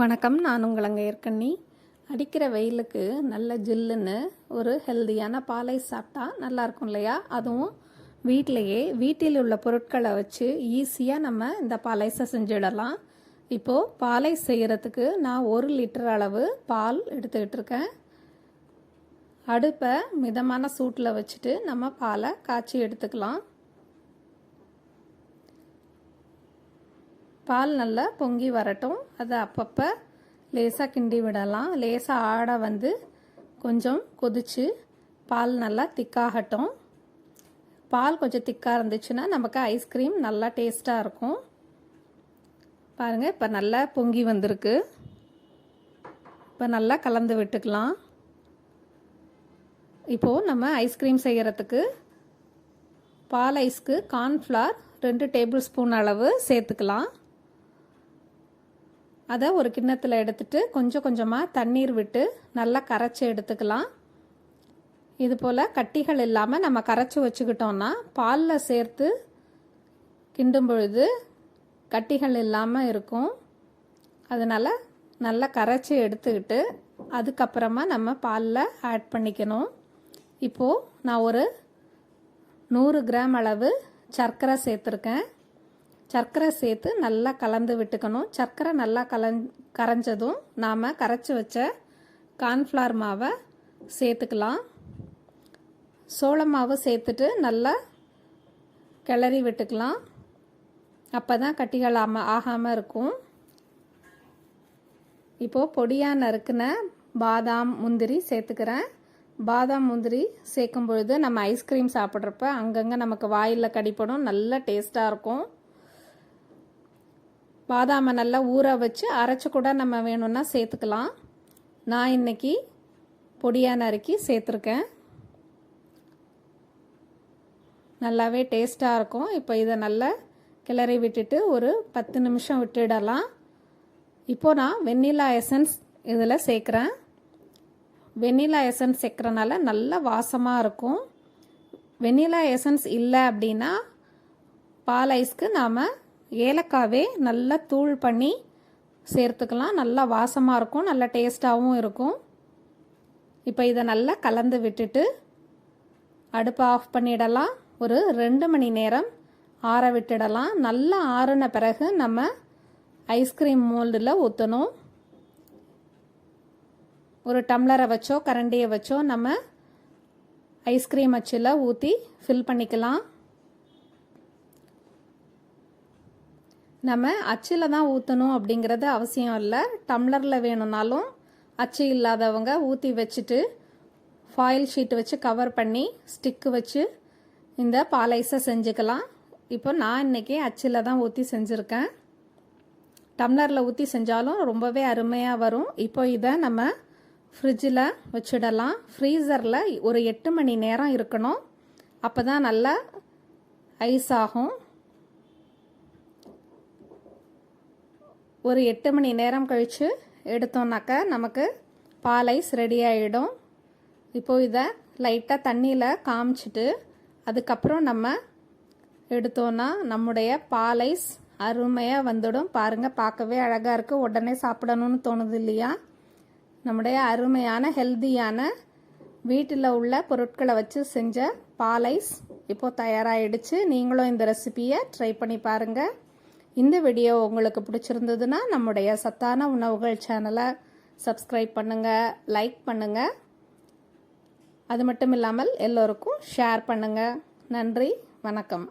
வணக்கம் நான் உங்களங்க இருக்கண்ணி அடிக்கிற வெயிலுக்கு நல்ல ஜில்லுன்னு ஒரு ஹெல்தியான பாலை சாப்பிட்டா நல்லாயிருக்கும் இல்லையா? அதுவும் வீட்டிலையே வீட்டில் உள்ள பொருட்களை வச்சு ஈஸியாக நம்ம இந்த பாலைஸை செஞ்சிடலாம். இப்போது பாலை செய்கிறதுக்கு நான் ஒரு லிட்டர் அளவு பால் எடுத்துக்கிட்டு இருக்கேன். அடுப்பை மிதமான சூட்டில் வச்சுட்டு நம்ம பாலை காய்ச்சி எடுத்துக்கலாம். பால் நல்லா பொங்கி வரட்டும். அதை அப்பப்போ லேசாக கிண்டி விடலாம். லேசாக ஆட வந்து கொஞ்சம் கொதிச்சு பால் நல்லா திக்காகட்டும். பால் கொஞ்சம் திக்காக இருந்துச்சுன்னா நமக்கு ஐஸ்கிரீம் நல்லா டேஸ்ட்டாக இருக்கும். பாருங்கள் இப்போ நல்லா பொங்கி வந்திருக்கு. இப்போ நல்லா கலந்து விட்டுக்கலாம். இப்போது நம்ம ஐஸ்கிரீம் செய்கிறதுக்கு பால் ஐஸ்க்கு கார்ன்ஃப்ளார் ரெண்டு டேபிள் ஸ்பூன் அளவு சேர்த்துக்கலாம். அதை ஒரு கிண்ணத்தில் எடுத்துட்டு கொஞ்சம் கொஞ்சமாக தண்ணீர் விட்டு நல்லா கரைச்சி எடுத்துக்கலாம். இது போல் கட்டிகள் இல்லாமல் நம்ம கரைச்சி வச்சுக்கிட்டோன்னா பாலில் சேர்த்து கிண்டும் பொழுது கட்டிகள் இல்லாமல் இருக்கும். அதனால் நல்லா கரைச்சி எடுத்துக்கிட்டு அதுக்கப்புறமா நம்ம பாலில் ஆட் பண்ணிக்கணும். இப்போது நான் ஒரு நூறு கிராம் அளவு சர்க்கரை சேர்த்துருக்கேன். சர்க்கரை சேர்த்து நல்லா கலந்து விட்டுக்கணும். சர்க்கரை நல்லா கலந் கரைஞ்சதும் நாம் கரைச்சி வச்ச கார்ன்ஃப்ளவர் மாவை சேர்த்துக்கலாம். சோள மாவு சேர்த்துட்டு நல்லா கிளறி விட்டுக்கலாம். அப்போ தான் கட்டிகள் ஆகாமல் இருக்கும். இப்போது பொடியாக நறுக்கின பாதாம் முந்திரி சேர்த்துக்கிறேன். பாதாம் முந்திரி சேர்க்கும் பொழுது நம்ம ஐஸ்கிரீம் சாப்பிட்றப்ப அங்கங்கே நமக்கு வாயில் கடிப்படும். நல்ல டேஸ்ட்டாக இருக்கும். பாதாமை நல்லா ஊற வச்சு அரைச்சி கூட நம்ம வேணும்னா சேர்த்துக்கலாம். நான் இன்னைக்கு பொடியாக நறுக்கி சேர்த்துருக்கேன். நல்லாவே டேஸ்ட்டாக இருக்கும். இப்போ இதை நல்லா கிளறி விட்டுட்டு ஒரு பத்து நிமிஷம் விட்டுடலாம். இப்போது நான் வெண்ணிலா எசன்ஸ் இதில் சேர்க்குறேன். வெண்ணிலா எசன்ஸ் சேர்க்குறனால நல்ல வாசமாக இருக்கும். வெண்ணிலா எசன்ஸ் இல்லை அப்படின்னா பால் ஐஸ்க்கு நாம் ஏலக்காவே நல்லா தூள் பண்ணி சேர்த்துக்கலாம். நல்லா வாசமாக இருக்கும் நல்லா டேஸ்ட்டாகவும் இருக்கும். இப்போ இதை நல்லா கலந்து விட்டுட்டு அடுப்பை ஆஃப் பண்ணிடலாம். ஒரு ரெண்டு மணி நேரம் ஆற விட்டுடலாம். நல்லா ஆறின பிறகு நம்ம ஐஸ்கிரீம் மோல்டில் ஊற்றணும் ஒரு டம்ளரை வச்சோ கரண்டியை வச்சோ நம்ம ஐஸ்கிரீம் அச்சில் ஊற்றி ஃபில் பண்ணிக்கலாம். நம்ம அச்சில் தான் ஊற்றணும் அப்படிங்கிறது அவசியம் இல்லை. டம்ளரில் வேணும்னாலும் அச்சு இல்லாதவங்க ஊற்றி வச்சுட்டு ஃபாயில் ஷீட் வச்சு கவர் பண்ணி ஸ்டிக்கு வச்சு இந்த பாலைஸை செஞ்சுக்கலாம். இப்போ நான் இன்றைக்கி அச்சில் தான் ஊற்றி செஞ்சுருக்கேன். டம்ளரில் ஊற்றி செஞ்சாலும் ரொம்பவே அருமையாக வரும். இப்போ இதை நம்ம ஃப்ரிட்ஜில் வச்சிடலாம். ஃப்ரீசரில் ஒரு எட்டு மணி நேரம் இருக்கணும். அப்போ தான் நல்லா ஐஸ் ஆகும். ஒரு எட்டு மணி நேரம் கழித்து எடுத்தோம்னாக்கா நமக்கு பால் ஐஸ் ரெடி ஆகிடும் இப்போது இதை லைட்டாக தண்ணியில் காமிச்சிட்டு அதுக்கப்புறம் நம்ம எடுத்தோன்னா நம்முடைய பால் ஐஸ் அருமையாக வந்துடும். பாருங்கள் பார்க்கவே அழகாக இருக்குது உடனே சாப்பிடணும்னு தோணுது இல்லையா? நம்முடைய அருமையான ஹெல்த்தியான வீட்டில் உள்ள பொருட்களை வச்சு செஞ்ச பால் ஐஸ் இப்போது தயாராகிடுச்சு நீங்களும் இந்த ரெசிபியை ட்ரை பண்ணி பாருங்கள் இந்த வீடியோ உங்களுக்கு பிடிச்சிருந்ததுன்னா நம்முடைய சத்தான உணவுகள் சேனலை சப்ஸ்கிரைப் பண்ணுங்கள் லைக் பண்ணுங்கள் அது மட்டும் இல்லாமல் எல்லோருக்கும் ஷேர் பண்ணுங்கள் நன்றி வணக்கம்.